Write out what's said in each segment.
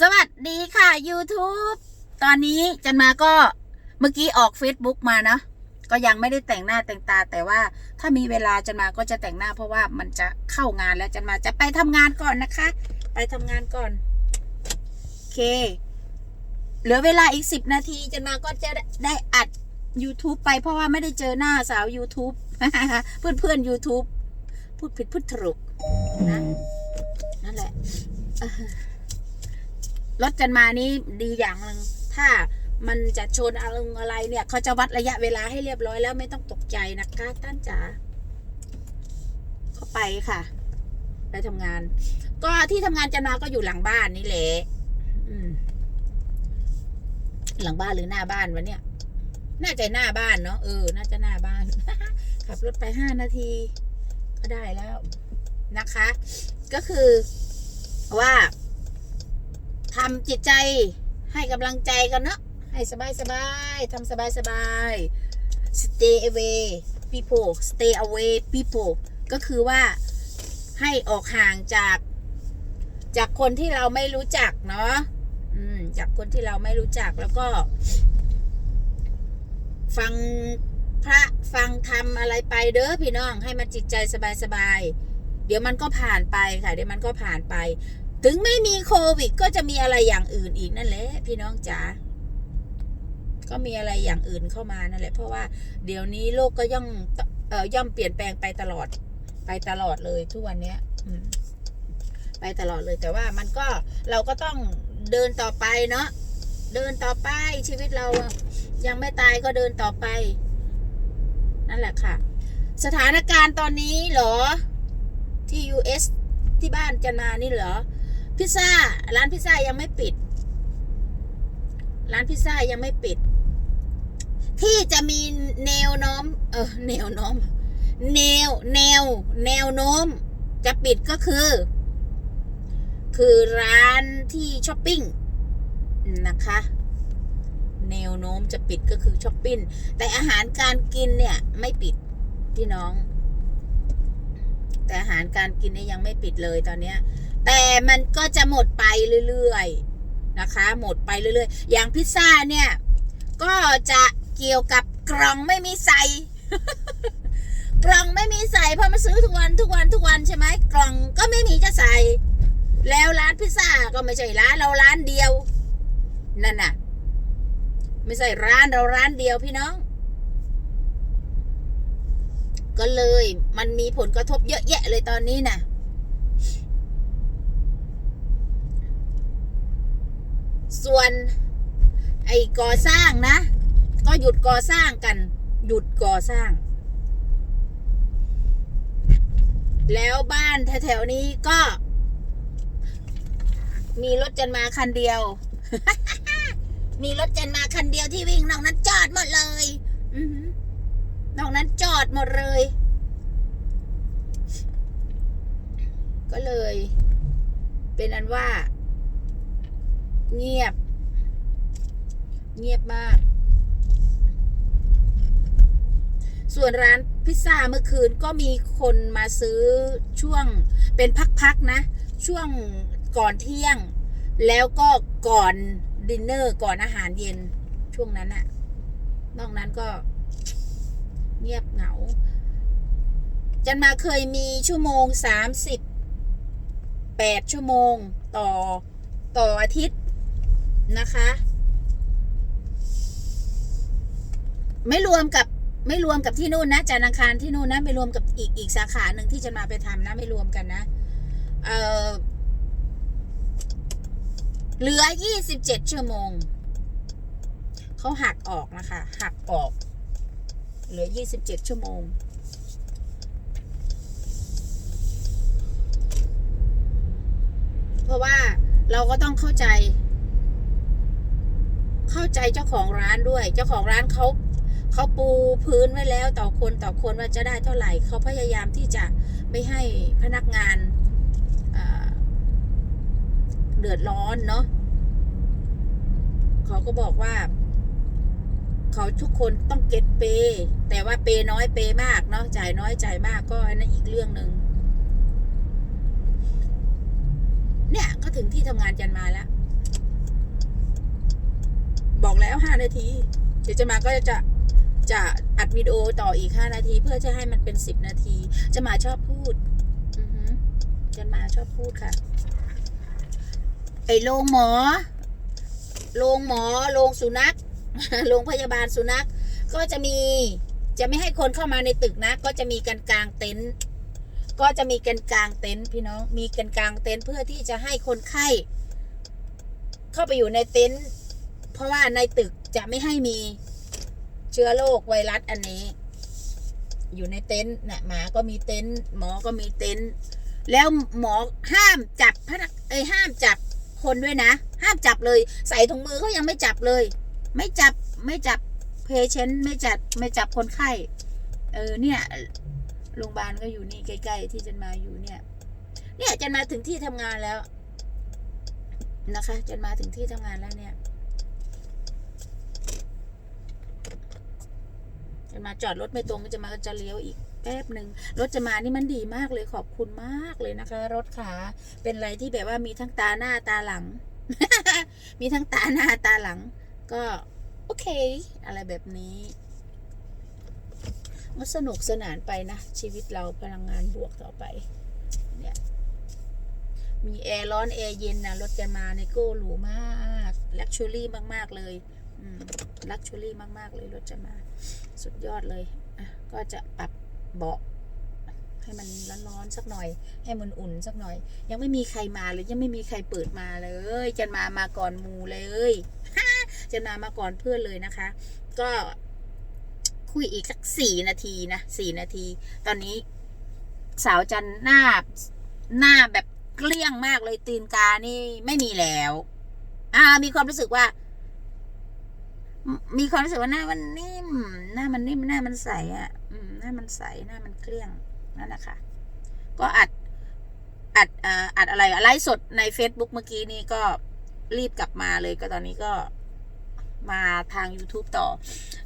สวัสดีค่ะ YouTube ตอนนี้จันมาก็เมื่อกี้ออก Facebook มาเนาะก็ยังไม่ได้แต่งหน้าแต่งตา แต่ว่าถ้ามีเวลาจันมาก็จะแต่งหน้า เพราะว่ามันจะเข้างานแล้วจันมาจะไปทำงานก่อนนะคะ ไปทำงานก่อน โอเค เหลือเวลาอีกสิบนาทีจันมาก็จะได้อัด YouTube ไปเพราะว่าไม่ได้เจอหน้าสาว YouTube เพื่อนเพื่อน YouTube พูดผิดพูดถูกนะนั่นแหละ รถกันมานี่ดีอย่างหนึ่งถ้ามันจะชนอะไรอะไรเนี่ยเขาจะวัดระยะเวลาให้เรียบร้อยแล้วไม่ต้องตกใจนะคะท่านจ๋าเข้าไปค่ะ ไปทำงาน ก็ที่ทำงานจันมาก็อยู่หลังบ้านนี่แหละหลังบ้านหรือหน้าบ้านวะเนี่ย น่าจะหน้าบ้านเนาะเออ น่าจะหน้าบ้าน ขับรถไปห้านาที ก็ได้แล้วนะคะ ก็คือว่า ทำจิตใจให้กำลังใจกันเนาะให้สบายสบายๆทำสบายสบายๆ stay away people stay away people ก็คือว่าให้ออกห่างจาก จากคนที่เราไม่รู้จักเนาะจากคนที่เราไม่รู้จักแล้วก็ ฟังพระฟังธรรมอะไรไปเด้อพี่น้อง ให้มันจิตใจสบายๆเดี๋ยวมันก็ผ่านไปค่ะ เดี๋ยวมันก็ผ่านไป ถึงไม่มีโควิด ก็จะมีอะไรอย่างอื่นอีกนั่นแหละพี่น้องจ๋าก็มีอะไรอย่างอื่นเข้ามานั่นแหละ เพราะว่าเดี๋ยวนี้โลกก็ย่อมเอ่อย่อมเปลี่ยนแปลงไปตลอด ไปตลอดเลยทุกวันเนี้ยไปตลอดเลยแต่ว่ามันก็เราก็ต้องเดินต่อไปเนาะเดินต่อไปชีวิตเรายังไม่ตายก็เดินต่อไป นั่นแหละค่ะ สถานการณ์ตอนนี้เหรอที่ US ที่บ้านจะมานี่เหรอ พิซซ่า ร้านพิซซ่ายังไม่ปิด ร้านพิซซ่ายังไม่ปิด ที่จะมีแนวโน้มเออแนวโน้มแนว แนว แนวโน้ม จะปิดก็คือ คือร้านที่ช้อปปิ้งนะคะ แนวโน้มจะปิดก็คือช้อปปิ้งแต่อาหารการกินเนี่ย ไม่ปิดพี่น้อง แต่อาหารการกินเนี่ยยังไม่ปิดเลยตอนเนี้ย แต่มันก็จะหมดไปเรื่อยๆนะคะ หมดไปเรื่อยๆ อย่างพิซซ่าเนี่ย ก็จะเกี่ยวกับกล่องไม่มีใส่กล่องไม่มีใส่เพราะมาซื้อทุกวันทุกวันทุกวันใช่ไหมกล่องก็ไม่มีจะใส่ แล้วร้านพิซซ่าก็ไม่ใช่ร้านเราร้านเดียว นั่นน่ะ ไม่ใช่ร้านเราร้านเดียวพี่น้อง ก็เลยมันมีผลกระทบเยอะแยะเลยตอนนี้น่ะ ส่วน ไอ้ก่อสร้างนะ ก็หยุดก่อสร้างกัน หยุดก่อสร้าง แล้วบ้านแถวๆนี้ก็ มีรถจันมาคันเดียว มีรถจันมาคันเดียวที่วิ่งนอกนั้นจอดหมดเลยอือหือนอกนั้นจอดหมดเลย ก็เลย เป็นอันว่า เงียบ เงียบมาก ส่วนร้านพิซซ่าเมื่อคืนก็มีคนมาซื้อช่วงเป็นพักๆนะ ช่วงก่อนเที่ยง แล้วก็ก่อนดินเนอร์ก่อนอาหารเย็นช่วงนั้นอะนอกนั้นก็เงียบเหงา จันมาเคยมีชั่วโมงสามสิบแปดชั่วโมงต่อต่ออาทิตย์ นะคะ ไม่รวมกับไม่รวมกับที่นู่นนะจันทร์อังคารที่นู่นนะไม่รวมกับอีกอีกสาขาหนึ่งที่จะมาไปทำนะ ไม่รวมกันนะเออเหลือยี่สิบเจ็ดชั่วโมงเขาหักออกนะคะ หักออก เหลือยี่สิบเจ็ดชั่วโมงเพราะว่าเราก็ต้องเข้าใจ เข้าใจเจ้าของร้านด้วย เจ้าของร้านเขาเขาปูพื้นไว้แล้วต่อคนต่อคนว่าจะได้เท่าไหร่เขาพยายามที่จะไม่ให้พนักงานเเดือดร้อนเนาะเขาก็บอกว่า เขาทุกคนต้องเก็ตเปย์แต่ว่าเปย์น้อยเปย์มากเนาะจ่ายน้อยจ่ายมากก็อันนั้นอีกเรื่องหนึ่งเนี่ยก็ถึงที่ทำงานจันมาแล้ว บอกแล้วห้านาที เดี๋ยวจะมาก็จะจะอัดวิดีโอต่ออีกห้านาที เพื่อจะให้มันเป็นสิบนาที จะมาชอบพูดจะมาชอบพูดค่ะ ไอ้โรงหมอ โรงหมอ โรงสุนัข โรงพยาบาลสุนัข ก็จะมี จะไม่ให้คนเข้ามาในตึกนะ ก็จะมีกันกลางเต็นท์ ก็จะมีกันกลางเต็นท์พี่น้อง มีกันกลางเต็นท์เพื่อที่จะให้คนไข้ เข้าไปอยู่ในเต็นท์ เพราะว่าในตึกจะไม่ให้มีเชื้อโรคไวรัสอันนี้ อยู่ในเต็นท์นะหมาก็มีเต็นท์หมอก็มีเต็นท์แล้วหมอห้ามจับพนักเอ้ยห้ามจับคนด้วยนะ ห้ามจับเลย ใส่ถุงมือเขายังไม่จับเลย ไม่จับไม่จับเพเชนไม่จับไม่จับคนไข้ เออเนี่ยโรงพยาบาลก็อยู่นี่ใกล้ๆที่จันมาอยู่เนี่ย เนี่ยจันมาถึงที่ทำงานแล้วนะคะจันมาถึงที่ทำงานแล้วเนี่ย จันมาจอดรถไม่ตรงก็จะมาจะเลี้ยวอีกแป๊บหนึ่งรถจะมานี่มันดีมากเลยขอบคุณมากเลยนะคะ รถขาเป็นอะไรที่แบบว่ามีทั้งตาหน้าตาหลัง มีทั้งตาหน้าตาหลัง ก็โอเค อะไรแบบนี้มันสนุกสนานไปนะ ชีวิตเราพลังงานบวกต่อไป เนี่ย มีแอร์ร้อนแอร์เย็นนะรถจะมาในโก้หรูมากลักชัวรี่มาก ๆ เลย ลักชัวรี่มาก ๆ เลยรถจะมา สุดยอดเลย ก็จะปรับเบาะให้มันร้อนๆสักหน่อย ให้มันอุ่นสักหน่อย ยังไม่มีใครมาเลยยังไม่มีใครเปิดมาเลยจันมามาก่อนมูเลยจันมามาก่อนเพื่อนเลยนะคะ ก็คุยอีกสักสี่นาทีนะสี่นาที ตอนนี้ สาวจันหน้าหน้าแบบเกลี้ยงมากเลยตีนกานี่ไม่มีแล้ว อ่า มีความรู้สึกว่า มีความรู้สึกว่าหน้ามันนิ่ม หน้ามันนิ่มหน้ามันใสอะหน้ามันใสหน้ามันเกลี้ยงนั่นแหละค่ะ ก็อัดอัดอ่ออัดอะไรไลฟ์สดใน Facebook เมื่อกี้นี้ก็รีบกลับมาเลยก็ตอนนี้ก็มาทาง YouTube ต่อ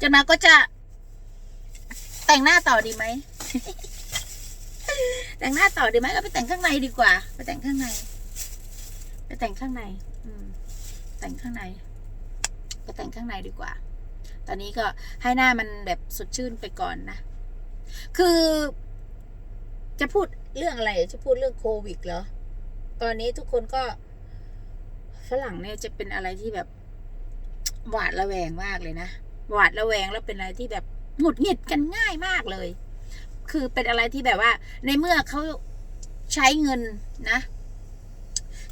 จนมาก็จะแต่งหน้าต่อดีไหม แต่งหน้าต่อดีไหมก็ไปแต่งข้างในดีกว่า ไปแต่งข้างใน ไปแต่งข้างใน อืม แต่งข้างใน ไปแต่งข้างในดีกว่า ตอนนี้ก็ให้หน้ามันแบบสดชื่นไปก่อนนะ คือ จะพูดเรื่องอะไร จะพูดเรื่องโควิดเหรอ ตอนนี้ทุกคนก็ฝรั่งเนี่ยจะเป็นอะไรที่แบบหวาดระแวงมากเลยนะ หวาดระแวงแล้วเป็นอะไรที่แบบหงุดหงิดกันง่ายมากเลย คือเป็นอะไรที่แบบว่า ในเมื่อเขาใช้เงินนะ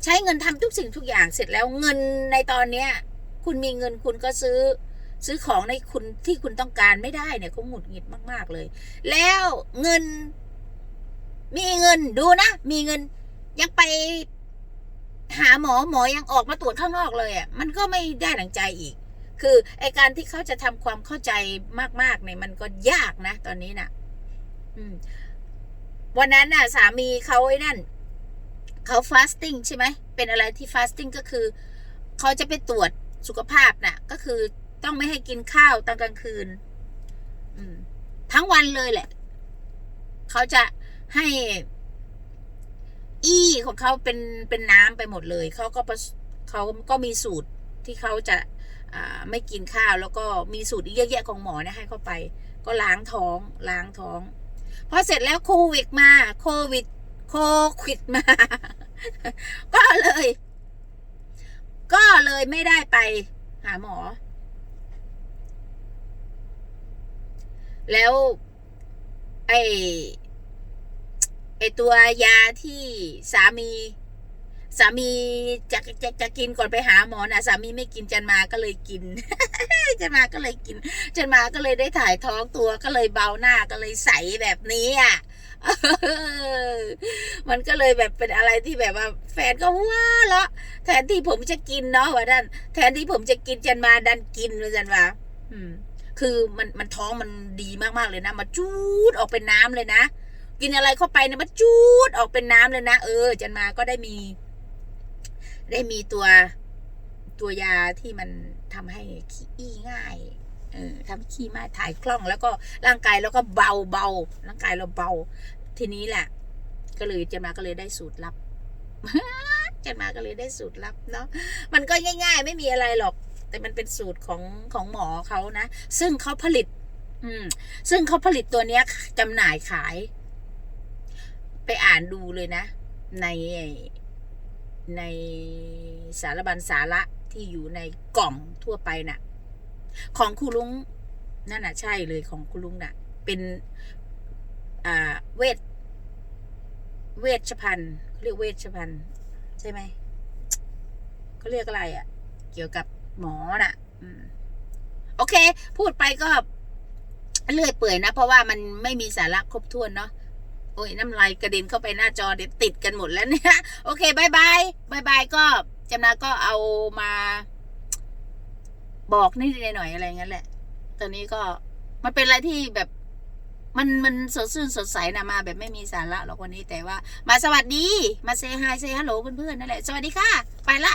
ใช้เงินทำทุกสิ่งทุกอย่างเสร็จแล้วเงินในตอนเนี้ย คุณมีเงินคุณก็ซื้อ ซื้อของในคุณที่คุณต้องการไม่ได้เนี่ยเขาหงุดหงิดมากๆเลย แล้วเงิน มีเงินดูนะ มีเงินยังไปหาหมอหมอยังออกมาตรวจข้างนอกเลยอะมันก็ไม่ได้ดังใจอีก คือไอการที่เขาจะทำความเข้าใจมากๆเนี่ยมันก็ยากนะ ตอนนี้น่ะ อืม วันนั้นน่ะ สามีเขาไอ้นั่นเขาฟาสติ้งใช่ไหมเป็นอะไรที่ฟาสติ้งก็คือเขาจะไปตรวจ สุขภาพน่ะ ก็คือต้องไม่ให้กินข้าวตอนกลางคืน อืม ทั้งวันเลยแหละ เขาจะให้ อี้ของเขาเป็นเป็นน้ำไปหมดเลย เขาก็เขาก็มีสูตรที่เขาจะาไม่กินข้าวแล้วก็มีสูตรเยอะแยะของหมอนะให้เข้าไป ก็ล้างท้องล้างท้องพอเสร็จแล้วโควิดมา โควิด โควิดมา ก็เลย ก็เลยไม่ได้ไปหาหมอ แล้วไอไอตัวยาที่สามี สามีจะจะจะกินก่อนไปหาหมอนะสามีไม่กินจันมาก็เลยกินจันมาก็เลยกินจันมาก็เลยได้ถ่ายท้องตัวก็เลยเบาหน้าก็เลยใสแบบนี้อะ มันก็เลยแบบเป็นอะไรที่แบบว่า แฟนก็ว่าละแทนที่ผมจะกินเนาะว่าดันแทนที่ผมจะกินจันมาดันกินเลยจันว่าอืม คือมันมันท้องมันดีมากๆเลยนะมาจูดออกเป็นน้ำเลยนะกินอะไรเข้าไปเนี่ยมันจูดออกเป็นน้ำเลยนะเออ จันมาก็ได้มี ได้มีตัวตัวยาที่มันทำให้ขี้ง่าย เออทำขี้ไม่ถ่ายคล่องแล้วก็ร่างกายแล้วก็เบาเบาร่างกายเราเบา ทีนี้แหละ ก็เลยจันมาก็เลยได้สูตรลับจันมาก็เลยได้สูตรลับเนาะมันก็ง่าย ๆ ไม่มีอะไรหรอก แต่มันเป็นสูตรของของหมอเขานะ ซึ่งเขาผลิต อืม ซึ่งเขาผลิตตัวเนี้ยจำหน่ายขาย ไปอ่านดูเลยนะ ในในสารบัญสาระที่อยู่ในกล่องทั่วไปน่ะ ของครูลุงนั่นน่ะใช่เลยของครูลุงน่ะ เป็นอ่าเวทเวชภัณฑ์เขาเรียกเวชภัณฑ์ใช่ไหมเขาเรียกอะไรอะ่ะ เกี่ยวกับหมอน่ะโอเค พูดไปก็เลื่อยเปื่อยนะ เพราะว่ามันไม่มีสาระครบถ้วนเนาะโอ้ยน้ำลายกระเด็นเข้าไปหน้าจอเดี๋ยวติดกันหมดแล้วเนี่ย โอเคบายบายบายบายก็จำนาก็เอามา บอกนิดหน่อยอะไรงั้นแหละ ตอนนี้ก็มันเป็นอะไรที่แบบมันมันสดชื่นสดใสนะมา แบบไม่มีสาระหรอกวันนี้แต่ว่า มาสวัสดี มาเซฮายเซฮัลโหลเพื่อนๆนั่นแหละ สวัสดีค่ะ ไปละ